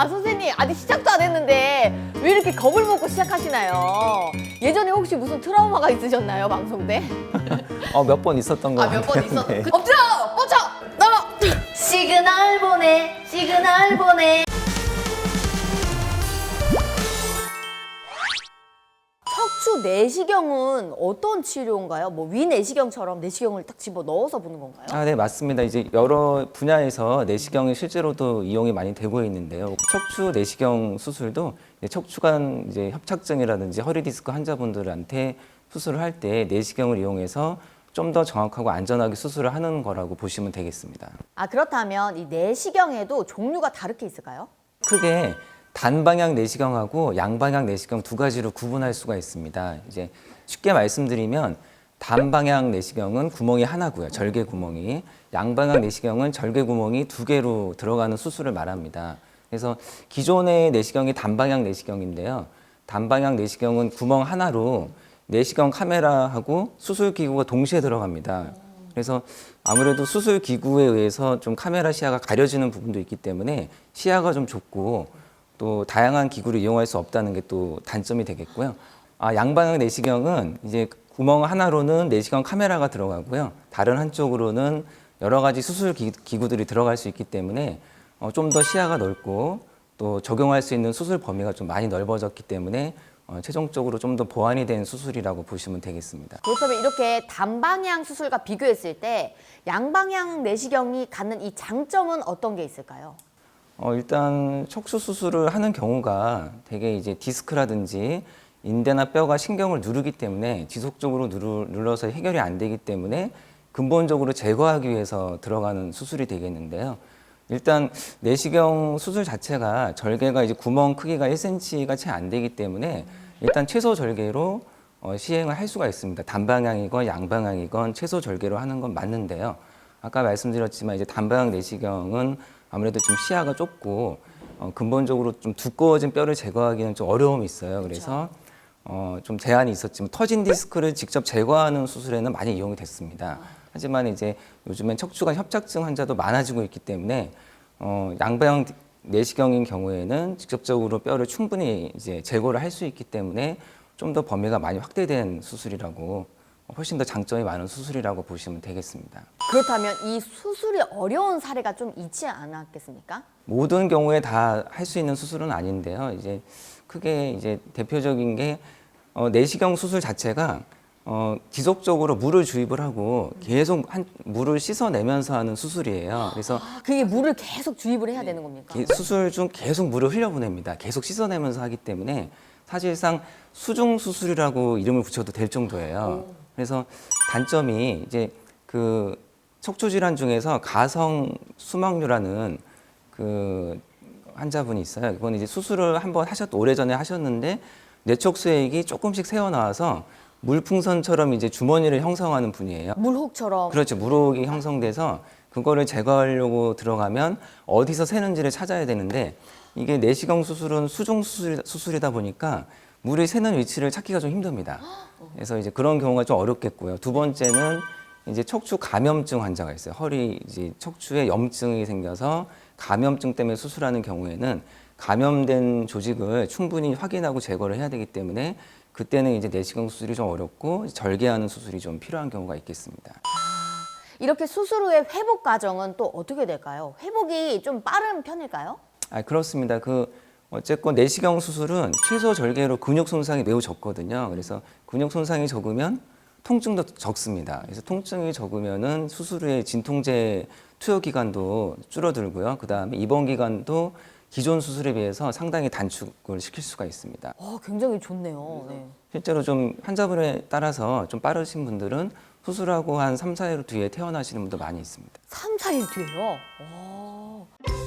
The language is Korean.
아 선생님 아직 시작도 안 했는데 왜 이렇게 겁을 먹고 시작하시나요? 예전에 혹시 무슨 트라우마가 있으셨나요 방송 때? 어, 몇 번 있었던 것아몇번 같아요. 있었. 네. 엎드려 뻗쳐 넘어. 시그널 보내 시그널 보내. 내시경은 어떤 치료인가요? 뭐 위내시경처럼 내시경을 딱 집어 넣어서 보는 건가요? 아, 네, 맞습니다. 이제 여러 분야에서 내시경이 실제로도 이용이 많이 되고 있는데요. 척추 내시경 수술도 이제 척추관 이제 협착증이라든지 허리 디스크 환자분들한테 수술을 할 때 내시경을 이용해서 좀 더 정확하고 안전하게 수술을 하는 거라고 보시면 되겠습니다. 아 그렇다면 이 내시경에도 종류가 다르게 있을까요? 크게 단방향 내시경하고 양방향 내시경 두 가지로 구분할 수가 있습니다. 이제 쉽게 말씀드리면 단방향 내시경은 구멍이 하나고요. 절개 구멍이. 양방향 내시경은 절개 구멍이 두 개로 들어가는 수술을 말합니다. 그래서 기존의 내시경이 단방향 내시경인데요. 단방향 내시경은 구멍 하나로 내시경 카메라하고 수술 기구가 동시에 들어갑니다. 그래서 아무래도 수술 기구에 의해서 좀 카메라 시야가 가려지는 부분도 있기 때문에 시야가 좀 좁고 또 다양한 기구를 이용할 수 없다는 게 또 단점이 되겠고요. 아, 양방향 내시경은 이제 구멍 하나로는 내시경 카메라가 들어가고요. 다른 한쪽으로는 여러 가지 수술 기, 기구들이 들어갈 수 있기 때문에 어, 좀 더 시야가 넓고 또 적용할 수 있는 수술 범위가 좀 많이 넓어졌기 때문에 어, 최종적으로 좀 더 보완이 된 수술이라고 보시면 되겠습니다. 그렇다면 이렇게 단방향 수술과 비교했을 때 양방향 내시경이 갖는 이 장점은 어떤 게 있을까요? 어, 일단 척수 수술을 하는 경우가 되게 이제 디스크라든지 인대나 뼈가 신경을 누르기 때문에 지속적으로 누르, 눌러서 해결이 안 되기 때문에 근본적으로 제거하기 위해서 들어가는 수술이 되겠는데요. 일단 내시경 수술 자체가 절개가 이제 구멍 크기가 1cm가 채 안 되기 때문에 일단 최소 절개로 어, 시행을 할 수가 있습니다. 단방향이건 양방향이건 최소 절개로 하는 건 맞는데요. 아까 말씀드렸지만 이제 단방향 내시경은 아무래도 좀 시야가 좁고 어, 근본적으로 좀 두꺼워진 뼈를 제거하기는 좀 어려움이 있어요. 그래서 어, 좀 제한이 있었지만 터진 디스크를 직접 제거하는 수술에는 많이 이용이 됐습니다. 하지만 이제 요즘엔 척추관 협착증 환자도 많아지고 있기 때문에 어, 양방향 내시경인 경우에는 직접적으로 뼈를 충분히 이제 제거를 할 수 있기 때문에 좀 더 범위가 많이 확대된 수술이라고 훨씬 더 장점이 많은 수술이라고 보시면 되겠습니다. 그렇다면 이 수술이 어려운 사례가 좀 있지 않았겠습니까? 모든 경우에 다 할 수 있는 수술은 아닌데요. 이제 크게 이제 대표적인 게 어, 내시경 수술 자체가 어, 지속적으로 물을 주입을 하고 계속 한 물을 씻어내면서 하는 수술이에요. 그래서 아, 그게 물을 계속 주입을 해야 되는 겁니까? 기- 수술 중 계속 물을 흘려보냅니다. 계속 씻어내면서 하기 때문에 사실상 수중 수술이라고 이름을 붙여도 될 정도예요. 그래서 단점이 이제 그 척추 질환 중에서 가성 수막류라는 그 환자분이 있어요. 이번 이제 수술을 한번 하셨 오래 전에 하셨는데 뇌척수액이 조금씩 새어 나와서 물풍선처럼 이제 주머니를 형성하는 분이에요. 물혹처럼 그렇죠. 물혹이 형성돼서 그거를 제거하려고 들어가면 어디서 새는지를 찾아야 되는데 이게 내시경 수술은 수중 수술, 수술이다 보니까 물이 새는 위치를 찾기가 좀 힘듭니다. 그래서 이제 그런 경우가 좀 어렵겠고요. 두 번째는 이제 척추 감염증 환자가 있어요. 허리 이제 척추에 염증이 생겨서 감염증 때문에 수술하는 경우에는 감염된 조직을 충분히 확인하고 제거를 해야 되기 때문에 그때는 이제 내시경 수술이 좀 어렵고 절개하는 수술이 좀 필요한 경우가 있겠습니다. 이렇게 수술 후의 회복 과정은 또 어떻게 될까요? 회복이 좀 빠른 편일까요? 아 그렇습니다. 그 어쨌건 내시경 수술은 최소 절개로 근육 손상이 매우 적거든요. 그래서 근육 손상이 적으면 통증도 적습니다. 그래서 통증이 적으면은 수술 후에 진통제 투여 기간도 줄어들고요. 그 다음에 입원 기간도 기존 수술에 비해서 상당히 단축을 시킬 수가 있습니다. 어, 굉장히 좋네요. 네. 실제로 좀 환자분에 따라서 좀 빠르신 분들은 수술하고 한 3, 4일 뒤에 퇴원하시는 분도 많이 있습니다. 3, 4일 뒤에요. 오.